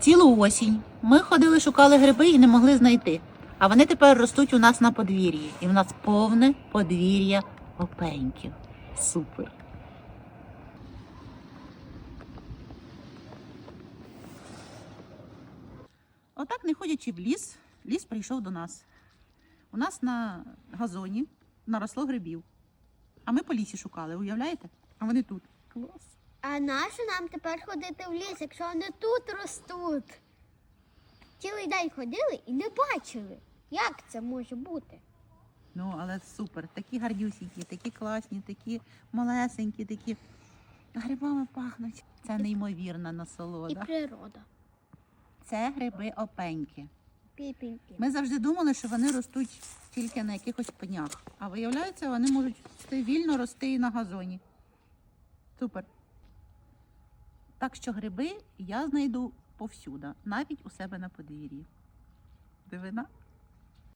Цілу осінь ми ходили, шукали гриби і не могли знайти. А вони тепер ростуть у нас на подвір'ї. І в нас повне подвір'я опеньків. Супер. Отак, не ходячи в ліс, ліс прийшов до нас. У нас на газоні наросло грибів. А ми по лісі шукали, уявляєте? А вони тут. Клас. А нащо нам тепер ходити в ліс, якщо вони тут ростуть? Цілий день ходили і не бачили. Як це може бути? Ну, але супер. Такі гарнюсінькі, такі класні, такі малесенькі, такі грибами пахнуть. Це неймовірна І природа. Це гриби опеньки. Піпіньки. Ми завжди думали, що вони ростуть тільки на якихось пенях. А виявляється, вони можуть вільно рости і на газоні. Супер. Так що гриби я знайду повсюди, навіть у себе на подвір'ї. Дивина?